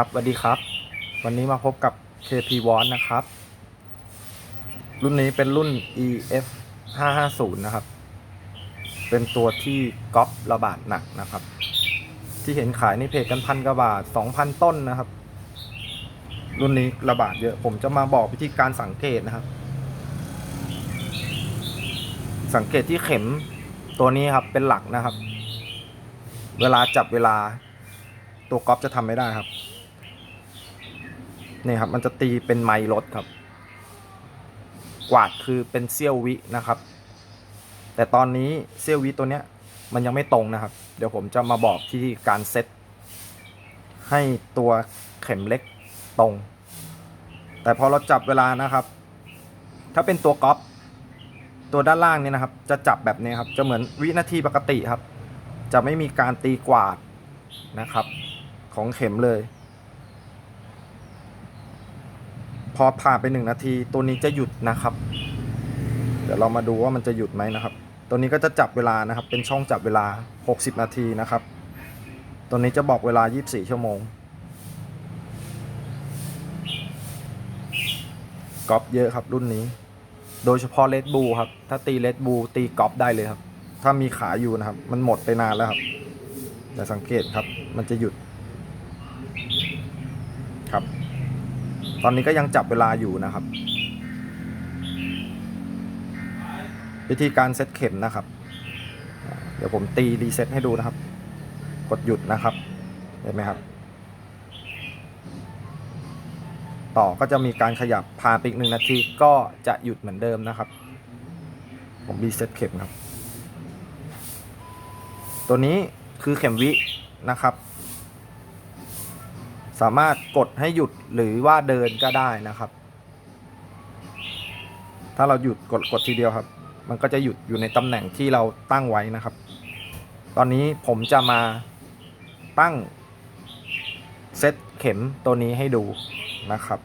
ครับสวัสดีครับ วันนี้มาพบกับ KP w a t นะครับ รุ่นนี้เป็นรุ่น EF 550นะครับ เป็นตัวที่ก๊อประบาดหนักนะครับ ที่เห็นขายในเพจกันพันกว่าบาท2,000 ต้นนะครับ รุ่นนี้ระบาดเยอะ ผมจะมาบอกวิธีการสังเกตนะครับ สังเกตที่เข็มตัวนี้ครับเป็นหลักนะครับ เวลาจับเวลาตัวก๊อปจะทำไม่ได้ครับ นี่ครับมันจะตีเป็นไมล์รถครับ กวาดคือเป็นเซี่ยววินะครับ แต่ตอนนี้เซี่ยววิตัวเนี้ยมันยังไม่ตรงนะครับ เดี๋ยวผมจะมาบอกที่การเซตให้ตัวเข็มเล็กตรง แต่พอเราจับเวลานะครับ ถ้าเป็นตัวก๊อปตัวด้านล่างเนี่ยนะครับ จะจับแบบนี้ครับ จะเหมือนวินาทีปกติครับ จะไม่มีการตีกวาดนะครับ ของเข็มเลย พอผ่านไปหนึ่งนาที ตัวนี้จะหยุดนะครับ เดี๋ยวเรามาดูว่ามันจะหยุดไหมนะครับ ตัวนี้ก็จะจับเวลานะครับ เป็นช่องจับเวลา 60 นาทีนะครับ ตัวนี้จะบอกเวลา 24 ชั่วโมงกอล์ฟเยอะครับรุ่นนี้ โดยเฉพาะเลดบูครับ ถ้าตีเลดบูตีกอล์ฟได้เลยครับ ถ้ามีขาอยู่นะครับ มันหมดไปนานแล้วครับ แต่สังเกตครับ มันจะหยุด ครับ ตอนนี้ก็ยังจับเวลาอยู่นะครับ วิธีการเซตเข็มนะครับ เดี๋ยวผมตีรีเซ็ตให้ดูนะครับ กดหยุดนะครับเห็นไหมครับ ต่อก็จะมีการขยับผ่านไปอีกหนึ่งนาทีก็จะหยุดเหมือนเดิมนะครับ ผมรีเซ็ตเข็มครับ ตัวนี้คือเข็มวินะครับ สามารถกดให้หยุดหรือว่าเดินก็ได้นะครับ ถ้าเราหยุดกดกดทีเดียวครับ มันก็จะหยุดอยู่ในตำแหน่งที่เราตั้งไว้นะครับ ตอนนี้ผมจะมาตั้งเซตเข็มตัวนี้ให้ดูนะครับ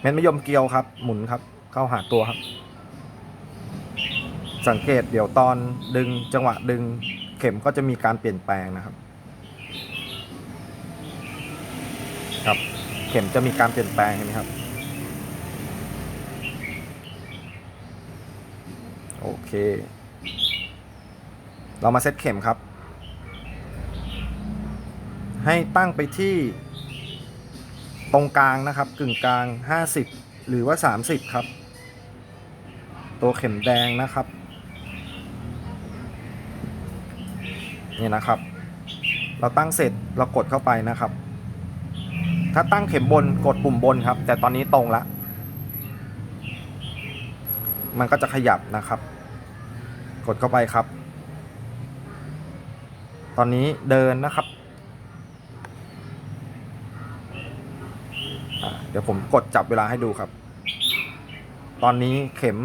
เม็ดมะยมเกลียวครับ หมุนครับ เข้าหาตัวครับ สังเกตเดี๋ยวตอนดึงจังหวะดึงเข็มก็จะมีการเปลี่ยนแปลงนะครับ ครับ เข็มจะมีการเปลี่ยนแปลงเห็นไหมครับ โอเค เรามาเซตเข็มครับ ให้ตั้งไปที่ตรงกลางนะครับ กึ่งกลาง 50 หรือว่า 30 ครับ ตัวเข็มแดงนะครับ นี่นะครับ เราตั้งเสร็จเรากดเข้าไปนะครับ ถ้าตั้งเข็มบนกดปุ่มบนครับ แต่ตอนนี้ตรงละมันก็จะขยับนะครับ กดเข้าไปครับ ตอนนี้เดินนะครับ เดี๋ยวผมกดจับเวลาให้ดูครับ ตอนนี้เข็ม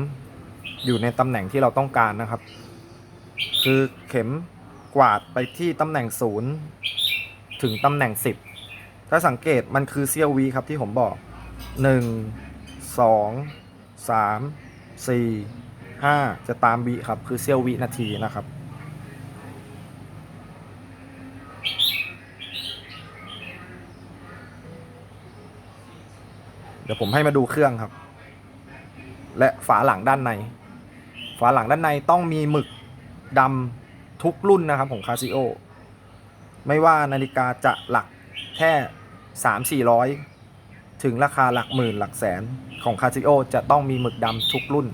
อยู่ในตำแหน่งที่เราต้องการนะครับ คือเข็มกวาดไปที่ตำแหน่งศูนย์ถึงตำแหน่งสิบ ถ้าสังเกตมันคือเซียววีครับที่ผมบอก 1 2 3 4 5 จะตามวิครับ คือเซียววินาทีนะครับเดี๋ยวผมให้มาดูเครื่องครับ และฝาหลังด้านใน ฝาหลังด้านในต้องมีหมึกดำทุกรุ่นนะครับของคาซิโอ ไม่ว่านาฬิกาจะหลัก แค่สามสี่ร้อยถึงราคาหลักหมื่นหลักแสนของคาซิโอจะต้องมีหมึกดำทุกรุ่น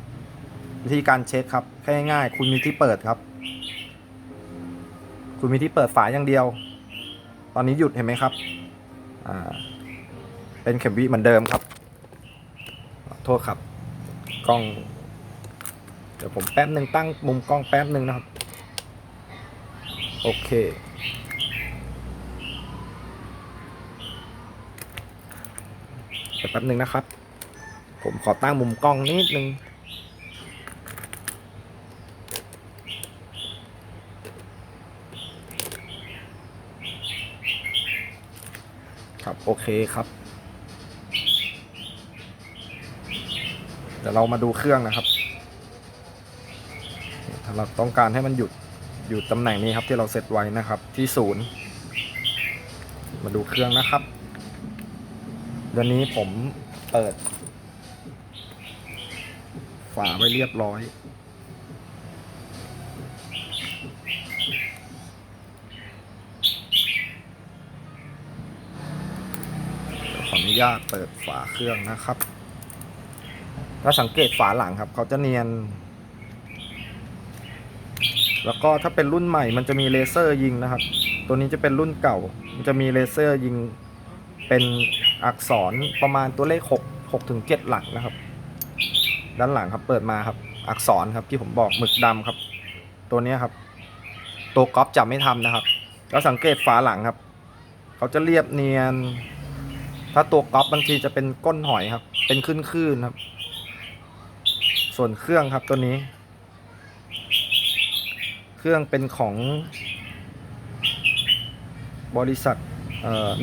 วิธีการเช็คครับแค่ง่ายๆคุณมีที่เปิดครับ คุณมีที่เปิดฝาอย่างเดียว ตอนนี้หยุดเห็นไหมครับอ่าเป็นเข็มวิเหมือนเดิมครับโทษครับกล้อง เดี๋ยวผมแป๊บหนึ่งตั้งมุมกล้องแป๊บหนึ่งนะครับ โอเค เดี๋ยว แป๊บหนึ่งนะครับ ผมขอตั้งมุมกล้องนิดนึงครับโอเคครับ เดี๋ยวเรามาดูเครื่องนะครับถ้าเราต้องการให้มันหยุดอยู่ตำแหน่งนี้ครับที่เราเซตไว้นะครับที่ศูนย์มาดูเครื่องนะครับ วันี้ผมเปิด ฝาไว้เรียบร้อย ขออนุญาตเปิดฝาเครื่องนะครับ ถ้าสังเกตฝาหลังครับ เขาจะเนียน แล้วก็ถ้าเป็นรุ่นใหม่มันจะมีเลเซอร์ยิงนะครับ ตัวนี้จะเป็นรุ่นเก่า มันจะมีเลเซอร์ยิงเป็น อักษรประมาณตัวเลข6 6ถึง7หลักนะครับ ด้านหลังครับเปิดมาครับ อักษรครับที่ผมบอกหมึกดำครับ ตัวนี้ครับ ตัวก๊อปจะไม่ทำนะครับ แล้วสังเกตฝาหลังครับ เขาจะเรียบเนียน ถ้าตัวก๊อปบางทีจะเป็นก้นหอยครับ เป็นขึ้นคลื่นๆครับ ส่วนเครื่องครับตัวนี้ เครื่องเป็นของบริษัท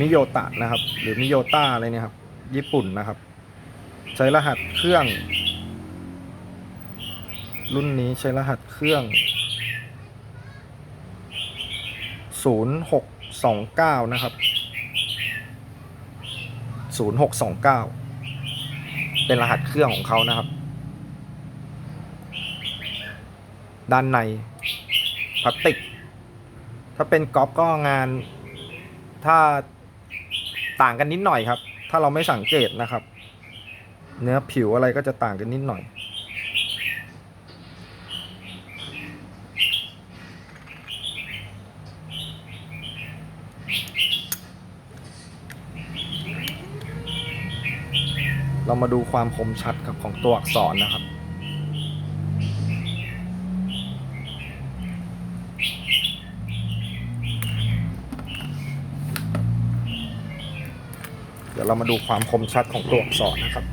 มิโยตะนะครับ หรือมิโยต้าอะไรเนี่ยครับ ญี่ปุ่นนะครับ ใช้รหัสเครื่อง รุ่นนี้ใช้รหัสเครื่อง 0629 นะครับ 0629 เป็นรหัสเครื่องของเขานะครับ ด้านในพลาสติก ถ้าเป็นกอล์ฟก็งาน ถ้าต่างกันนิดหน่อยครับ ถ้าเราไม่สังเกตนะครับ เนื้อผิวอะไรก็จะต่างกันนิดหน่อย เรามาดูความคมชัดครับของตัวอักษรนะครับ เดี๋ยวเรามาดูความคมชัดของตัวอักษรนะครับ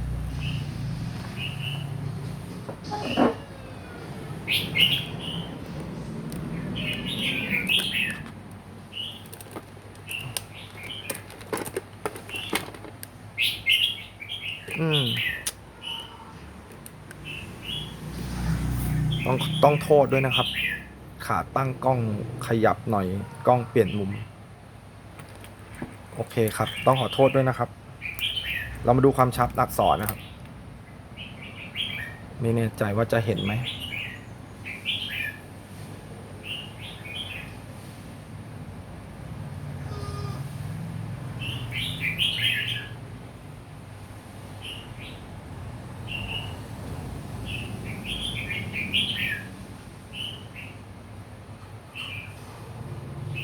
อืม ต้องต้องโทษด้วยนะครับ ขาตั้งกล้องขยับหน่อย กล้องเปลี่ยนมุม โอเคครับ ต้องขอโทษด้วยนะครับ เรามาดูความชัดอักษรนะครับ ไม่แน่ใจว่าจะเห็นไหม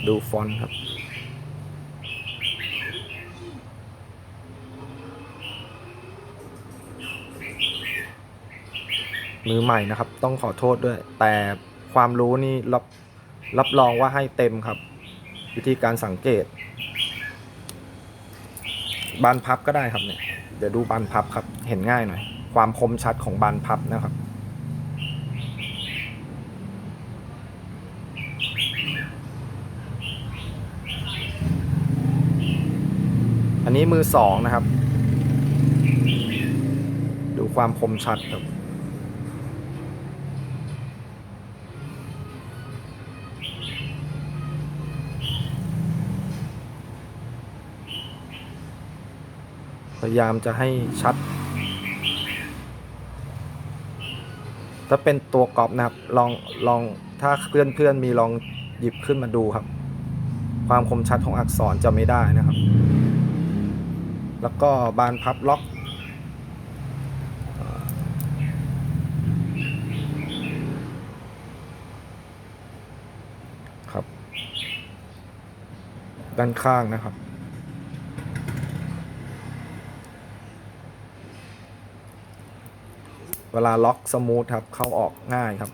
ดูฟอนต์ครับ มือใหม่นะครับ ต้องขอโทษด้วย แต่ความรู้นี่รับรับรองว่าให้เต็มครับ วิธีการสังเกต บานพับก็ได้ครับเนี่ยเดี๋ยวดูบานพับครับ เห็นง่ายหน่อย ความคมชัดของบานพับนะครับอันนี้มือสองนะครับ ดูความคมชัดครับ ยายามจะให้ชัด ถ้าเป็นตัวกรอบนะครับ ลองลองถ้าเพื่อนเพื่อนมีลองหยิบขึ้นมาดูครับ ความคมชัดของอักษรจะไม่ได้นะครับ แล้วก็บานพับล็อกครับ ด้านข้างนะครับ เวลาล็อกสมูทครับ เข้าออกง่ายครับ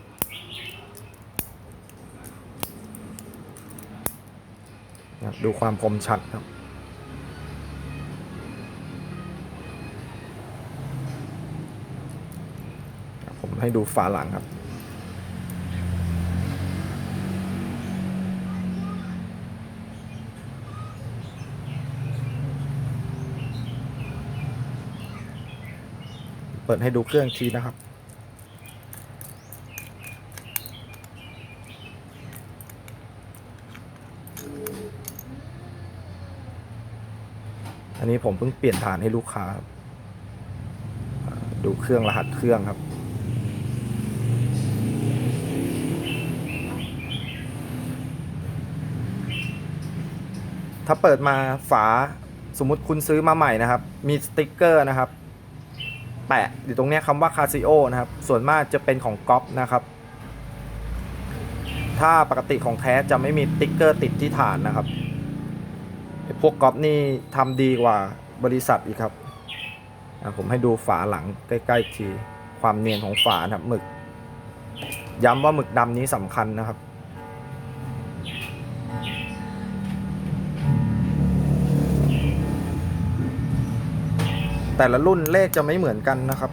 ดูความคมชัดครับ ผมให้ดูฝาหลังครับ เปิดให้ดูเครื่องทีนะครับ อันนี้ผมเพิ่งเปลี่ยนฐานให้ลูกค้าครับอ่าดูเครื่องรหัสเครื่องครับถ้าเปิดมาฝาสมมุติคุณซื้อมาใหม่นะครับ มีสติกเกอร์นะครับ แปะอยู่ตรงนี้คำว่าคาซิโอนะครับ ส่วนมากจะเป็นของก๊อปนะครับ ถ้าปกติของแท้จะไม่มีติ๊กเกอร์ติดที่ฐานนะครับ พวกก๊อปนี่ทำดีกว่าบริษัทอีกครับ ผมให้ดูฝาหลังใกล้ๆที ความเนียนของฝานะครับหมึก ย้ำว่าหมึกดำนี้สำคัญนะครับ แต่ละรุ่นเลขจะไม่เหมือนกันนะครับ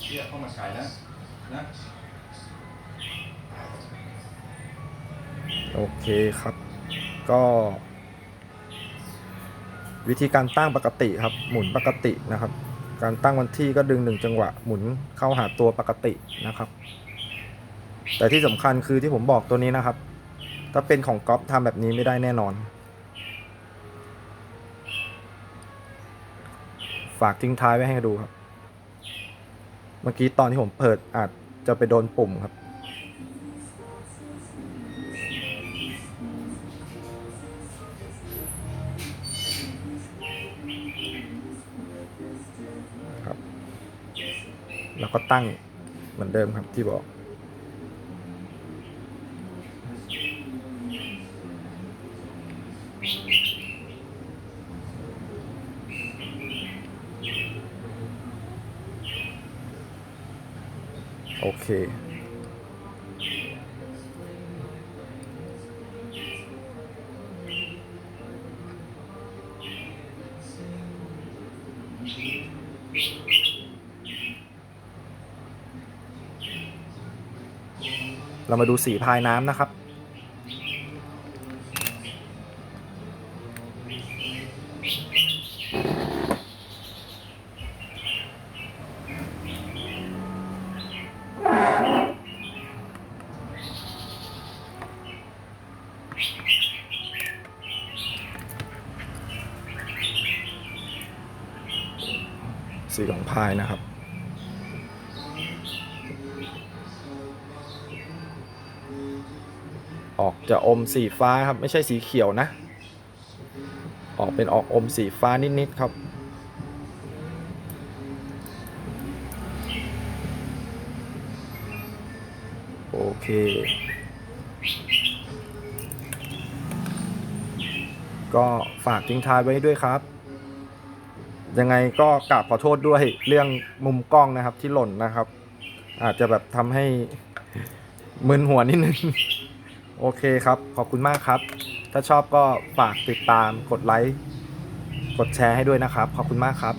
เชี่ยเข้ามาฉายแล้วนะโอเคครับ ก็ วิธีการตั้งปกติครับ หมุนปกตินะครับ การตั้งวันที่ก็ดึงหนึ่งจังหวะหมุนเข้าหาตัวปกตินะครับ แต่ที่สำคัญคือที่ผมบอกตัวนี้นะครับ ถ้าเป็นของก๊อฟทำแบบนี้ไม่ได้แน่นอน ฝากทิ้งท้ายไว้ให้ดูครับ เมื่อกี้ตอนที่ผมเปิดอาจจะไปโดนปุ่มครับ ครับ แล้วก็ตั้งเหมือนเดิมครับที่บอก โอเค เรามาดูสีพายน้ำนะครับ สีของพายนะครับ ออกจะอมสีฟ้าครับ ไม่ใช่สีเขียวนะ ออกเป็นออกอมสีฟ้านิด ๆ ครับโอเค ก็ฝากทิ้งท้ายไว้ด้วยครับ ยังไงก็กราบขอโทษด้วยเรื่องมุมกล้องนะครับที่หล่นนะครับ อาจจะแบบทำให้มึนหัวนิดนึง โอเคครับ ขอบคุณมากครับ ถ้าชอบก็ฝากติดตามกดไลค์ กดแชร์ให้ด้วยนะครับ ขอบคุณมากครับ